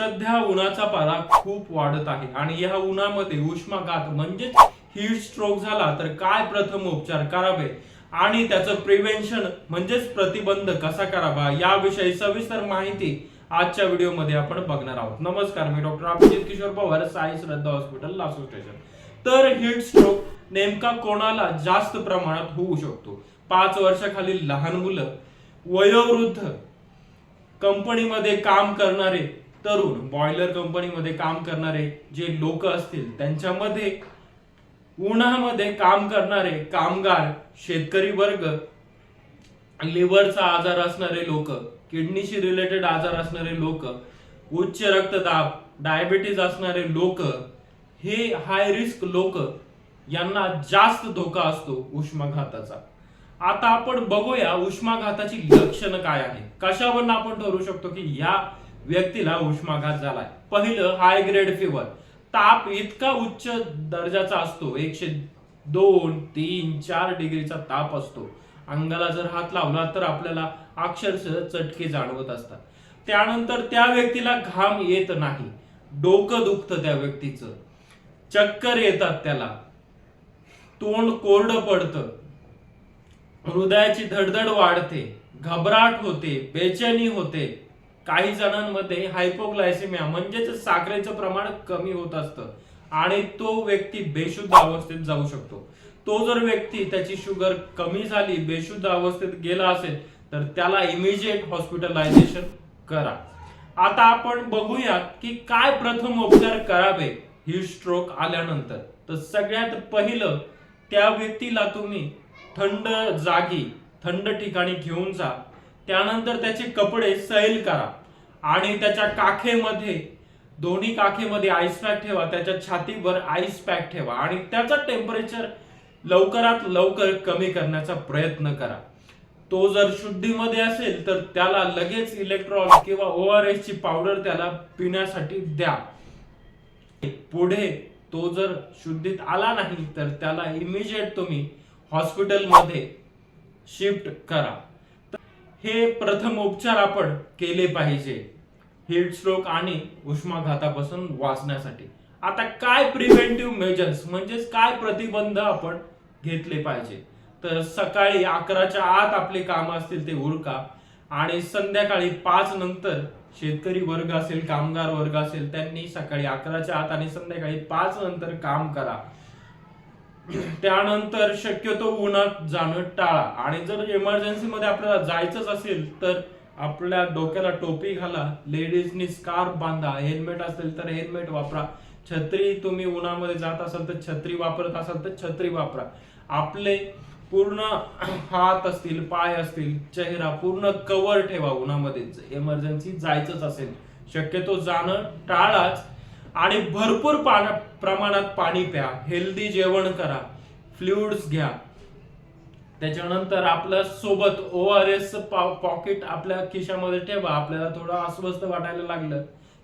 सध्या उन्हाचा पारा खूप वाढत आहे आणि या उन्हामध्ये उष्माघात म्हणजेच हीट स्ट्रोक झाला तर काय प्रथम उपचार करावे? आणि त्याचं प्रिव्हेन्शन म्हणजेच प्रतिबंध कसा करावा? याविषयी सविस्तर माहिती आजच्या व्हिडिओमध्ये आपण बघणार आहोत. नमस्कार मी doctor Abhijit Kishor Pawar Sai Shraddha hospital Lasur station तर हीट स्ट्रोक नेमका कोणाला जास्त प्रमाणात होऊ शकतो? पाच वर्षाखालील लहान मुलं वयोवृद्ध कंपनीमध्ये काम करणारे तरुण बॉयलर कंपनीमध्ये काम करणारे जे लोक असतील त्यांच्यामध्ये उन्हामध्ये काम करणारे कामगार शेतकरी वर्ग लिव्हरचा आजार असणारे लोक किडनीशी रिलेटेड आजार असणारे लोक उच्च रक्तदाब डायबिटीज असणारे लोक हे हाय रिस्क लोक यांना जास्त धोका असतो उष्माघाताचा. आता आपण बघूया उष्माघाताची लक्षणं काय आहे कशावरून आपण ठरवू शकतो की या व्यक्तीला उष्माघात झालाय. पहिलं हाय ग्रेड फिवर ताप इतका उच्च दर्जाचा असतो. एकशे दोन तीन चार डिग्रीचा ताप असतो. अंगाला जर हात लावला तर आपल्याला अक्षरशः चटके जाणवत असतात. त्यानंतर त्या व्यक्तीला घाम येत नाही. डोकं दुखतं त्या व्यक्तीचं. चक्कर येतात त्याला. तोंड कोरडं पडतं. हृदयाची धडधड वाढते. घबराट होते. बेचैनी होते. काही जणांमध्ये हायपोग्लायसेमिया म्हणजेच साखरेचं प्रमाण कमी होत असतं. आणि तो व्यक्ती बेशुद्ध अवस्थेत जाऊ शकतो. तो जर व्यक्ती त्याची शुगर कमी झाली बेशुद्ध अवस्थेत गेला असेल तर त्याला इमिजिएट हॉस्पिटलायझेशन करा. आता आपण बघूयात की काय प्रथम उपचार करावे ही स्ट्रोक आल्यानंतर. तर सगळ्यात पहिलं त्या व्यक्तीला तुम्ही थंड जागी थंड ठिकाणी घेऊन जा. त्यानंतर त्याचे कपडे सैल करा. आणि त्याच्या काखेमध्ये दोन्ही काखेमध्ये आईस पॅक ठेवा त्याच्या छातीवर आईस पॅक ठेवा आणि त्याचं टेम्परेचर लवकरात लवकर कमी करण्याचा प्रयत्न करा. तो जर शुद्धीमध्ये असेल तर त्याला लगेच इलेक्ट्रॉल किंवा ओ आर एस ची पावडर त्याला पिण्यासाठी द्या. पुढे तो जर शुद्धीत आला नाही तर त्याला इमिजिएट तुम्ही हॉस्पिटलमध्ये शिफ्ट करा. हे प्रथम उपचार आपण केले पाहिजे. हिट स्ट्रोक आणि उष्माघातापासून वाचण्यासाठी. आता काय प्रिव्हेंटिव्ह मेजर्स म्हणजेच काय प्रतिबंध आपण घेतले पाहिजे? तर सकाळी अकराच्या आत आपले काम असतील ते उरका आणि संध्याकाळी पाच नंतर शेतकरी वर्ग असेल कामगार वर्ग असेल त्यांनी सकाळी अकराच्या आत आणि संध्याकाळी पाच नंतर काम करा. त्यानंतर शक्यतो उन्हात जाणं टाळा. आणि जर इमर्जन्सी मध्ये आपल्याला जायचंच असेल तर आपल्या डोक्याला टोपी घाला. लेडीजनी स्कार्फ बांधा. हेल्मेट असेल तर हेल्मेट वापरा. छत्री तुम्ही उन्हामध्ये जात असाल तर छत्री वापरत असाल तर छत्री वापरा. आपले पूर्ण हात असतील पाय असतील चेहरा पूर्ण कव्हर ठेवा उन्हामध्ये इमर्जन्सी जायचंच असेल. शक्यतो जाणं टाळाच. आणि भरपूर प्रमाणात पाणी प्या. हेल्दी जेवण करा. फ्लुइड्स घ्या. त्याच्यानंतर आपल्यासोबत ओ आर एस पॉकेट आपल्या खिशामध्ये ठेवा. आपल्याला थोडं अस्वस्थ वाटायला लागलं.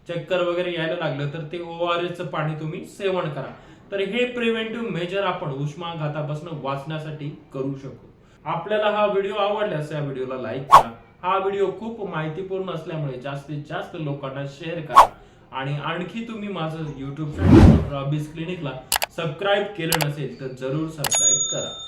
चक्कर वगैरे यायला लागलं तर ते ओ आर एस पाणी तुम्ही सेवन करा. तर हे प्रिव्हेंटिव्ह मेजर आपण उष्माघातापासून वाचण्यासाठी करू शकू. आपल्याला हा व्हिडिओ आवडल्यास या व्हिडिओला लाईक करा. हा व्हिडिओ खूप माहितीपूर्ण असल्यामुळे जास्तीत जास्त लोकांना शेअर करा. आणि आणखी तुम्ही माझं यूट्यूब चॅनल रॉबीज क्लिनिकला सबस्क्राईब केलं नसेल तर जरूर सबस्क्राईब करा.